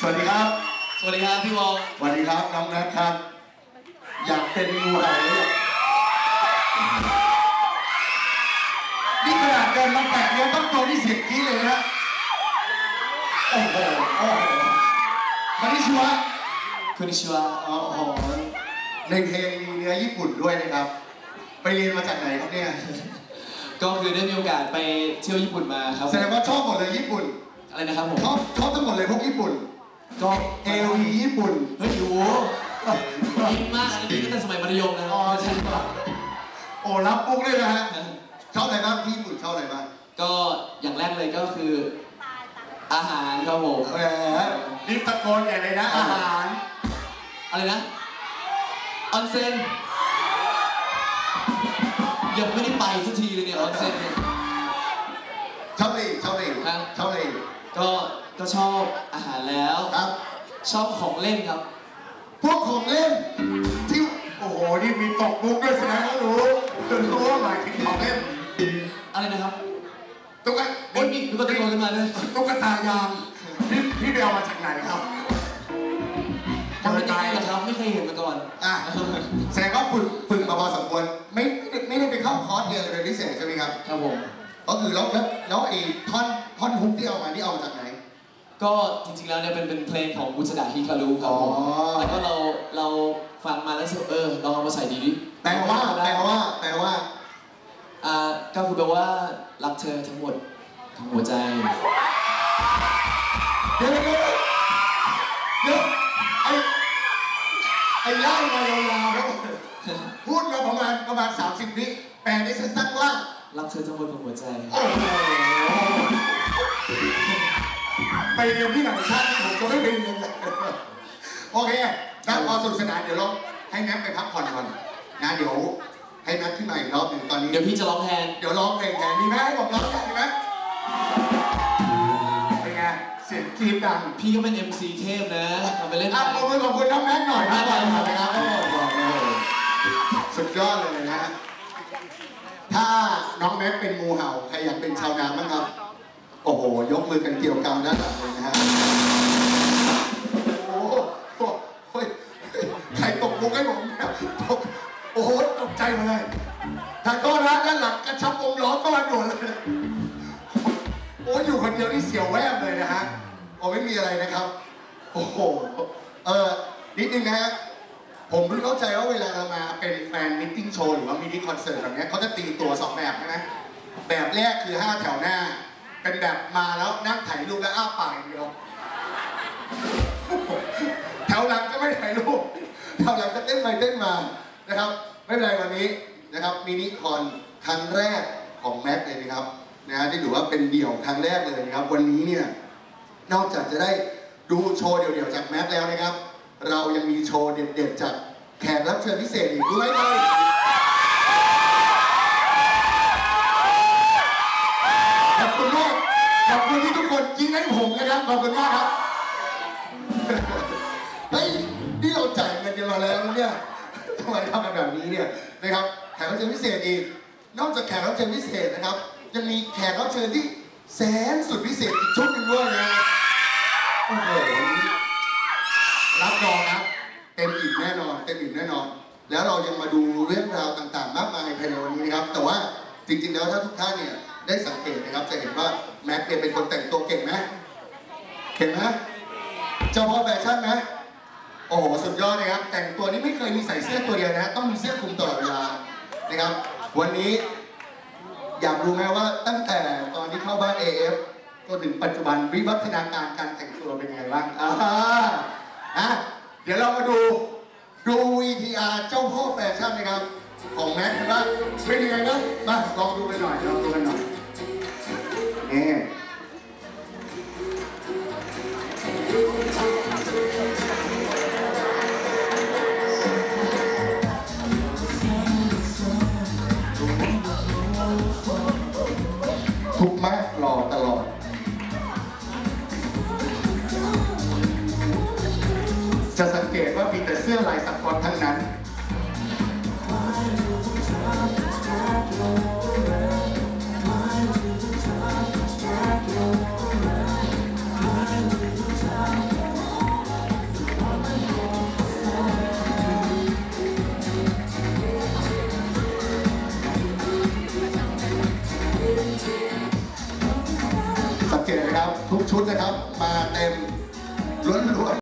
สวัสดีครับ สวัสดีครับพี่วอลสวัสดีครับน้องแนทครับ อยากเป็นงูเห่าหรือยังนี่ขนาดเดินมาแตะเนื้อต้องตัวที่เสียงกรี้เลยนะโอ้โหโอ้โหคานิชิวะคุณนิชิวะโอ้โหในเพลงมีเนื้อญี่ปุ่นด้วยนะครับ ไปเรียนมาจากไหนครับเนี่ย ก็คือได้มีโอกาสไปเที่ยวญี่ปุ่นมาครับ แสดงว่าชอบหมดเลยญี่ปุ่น อะไรนะครับผม ชอบชอบทั้งหมดเลยพวกญี่ปุ่น ก็เอวีญี่ปุ่น เฮ้ยดูอินมากอันนี้ตั้งแต่สมัยมัธยมนะอ๋อใช่ปะโอ้รับปุ๊กเลยนะฮะชอบอะไรบ้างที่ญี่ปุ่นชอบอะไรบ้างก็อย่างแรกเลยก็คือ อาหารครับผมแหมรีบตะโกนใหญ่เลยนะ อาหาร อะไรนะออนเซ็นยังไม่ได้ไปสักทีเลยเนี่ยออนเซ็นเนี่ยชอบอะไรอีกชอบอะไรอีกครับชอบอะไรอีก ก็ก็ชอบอาหารแล้ว ครับ ชอบของเล่นครับ พวกของเล่นที่โอ้โหนี่มีตกมุกด้วยแสดงว่ารู้รู้ว่าหมายถึงของเล่นอะไรนะครับตุ๊กตาโอ้ยมีมีคนตะโกนขึ้นมาด้วยตุ๊กตายางพี่พี่ไปเอามาจากไหนครับทำเป็นยังไงเหรอครับไม่เคยเห็นมาก่อนอะแสดงว่าฝึกฝึกมาพอสมควรไม่ไม่ได้ไม่ได้ไปเข้าคอร์สเรียนอะไรเป็นพิเศษใช่ไหมครับ ครับผมก็คือแล้วแล้วแล้วไอ้ท่อนท่อนฮุกที่เอามานี่เอามาจากไหน ก็จริงๆแล้วเนี่ยเป็นเป็นเพลงของบุษดาฮิคารุครับผมอ๋อ แล้วก็เราเราฟังมาแล้วรู้สึกเออลองเอามาใส่ดีดิแปลว่า แปลว่า แปลว่า อ่าก็คือแปลว่ารักเธอทั้งหมดทั้งหัวใจ เดี๋ยวเดี๋ยวเดี๋ยวเดี๋ยวไอ้ไอ้ไล่มายาวๆแล้วพูดมาประมาณประมาณ 30วิแปลได้สั้นๆว่า รักเธอทั้งหมดทั้งหัวใจ โอ้โห ไปเรียนที่ไหนชาติผมก็ไม่ไปเรียนเลยโอเคนะพอสนุกสนานเดี๋ยวเราให้แนทไปพักผ่อนก่อนนะเดี๋ยวให้แนทขึ้นมาอีกรอบหนึ่งตอนนี้ เดี๋ยวพี่จะร้องแทน เดี๋ยวร้องเพลงแทนดีไหมให้ผมร้องแทนดีไหมเป็นไงเสียงกรี๊ดดัง พี่ก็เป็น MC เทพนะทำไปเล่นอะไปขอบคุณขอบคุณน้องแม็กหน่อยนะก่อนนะครับบอกเลยสุดยอดเลยนะฮะถ้าน้องแม็กเป็นงูเห่าใครอยากเป็นชาวนาบ้างครับ โอ้โห ยกมือกันเกี่ยวกำด้านหลังเลยนะฮะ โอ้โหเฮ้ยใครตกมุกให้ผมเนี่ยตกโอ้โห ตกใจหมดเลยถ้าก็รักด้านหลังกระชับวงล้อก็มาด่วนเลย โอ้ยอยู่คนเดียวนี่เสียวแวบเลยนะฮะโอ้ไม่มีอะไรนะครับ โอ้โห เออนิดนึงนะฮะผมเพิ่งเข้าใจว่าเวลาเรามาเป็นแฟนมิทติ้งโชว์หรือว่ามินิคอนเสิร์ตแบบนี้เขาจะตีตัวสองแบบใช่ไหมแบบแรกคือ 5 แถวหน้า เป็นแบบมาแล้วนั่งถ่ายรูปแล้วอ้าปากอย่างเดียวแถวหลังก็ไม่ถ่ายรูปแถวหลังก็เต้นไปเต้นมานะครับ ไม่เป็นไรวันนี้นะครับมินิคอนครั้งแรกของแม็กเลยนะครับนะฮะที่ถือว่าเป็นเดี่ยวครั้งแรกเลยนะครับ วันนี้เนี่ยนอกจากจะได้ดูโชว์เดี่ยวๆจากแม็กแล้วนะครับ เรายังมีโชว์เด็ดๆจากแขกรับเชิญพิเศษอีกด้วยเลย คุณที่ทุกคนยิงให้ผมนะครับขอบคุณมากครับเฮ้ยนี่เราจ่ายเงินกันมาแล้วเนี่ยทำไมทำกันแบบนี้เนี่ยนะครับแขกรับเชิญพิเศษอีก นอกจากแขกรับเชิญพิเศษนะครับยังมีแขกรับเชิญที่แสนสุดพิเศษอีกชุดหนึ่งด้วยนะโอ้โหรับรองนะเต็มอิ่มแน่นอนเต็มอิ่มแน่นอน แล้วเรายังมาดูเรื่องราวต่างๆ มากมายภายในวันนี้นะครับ แต่ว่าจริงๆแล้วถ้าทุกท่านเนี่ยได้สังเกตนะครับ เนี่ยเป็นคนแต่งตัวเก่งไหมเก่งไหมเจ้าพ่อแฟชั่นไหมโอ้โหสุดยอดนะครับ แต่งตัวนี้ไม่เคยมีใส่เสื้อตัวเดียวนะ ต้องมีเสื้อคลุมตลอดเวลานะครับ วันนี้อยากรู้ไหมว่าตั้งแต่ตอนที่เข้าบ้าน AF จนถึงปัจจุบันวิวัฒนาการการแต่งตัวเป็นไงบ้างอ่าอะเดี๋ยวเรามาดูดู VTR เจ้าพ่อแฟชั่นนะครับ ของแม็กซ์ว่าเป็นยังไงนะมาลองดูกันหน่อยลองดูกันหน่อยนี่ จะสังเกตว่ามีแต่เสื้อลายสกอตทั้งนั้น สังเกตนะครับ ทุกชุดนะครับ มาเต็มล้วน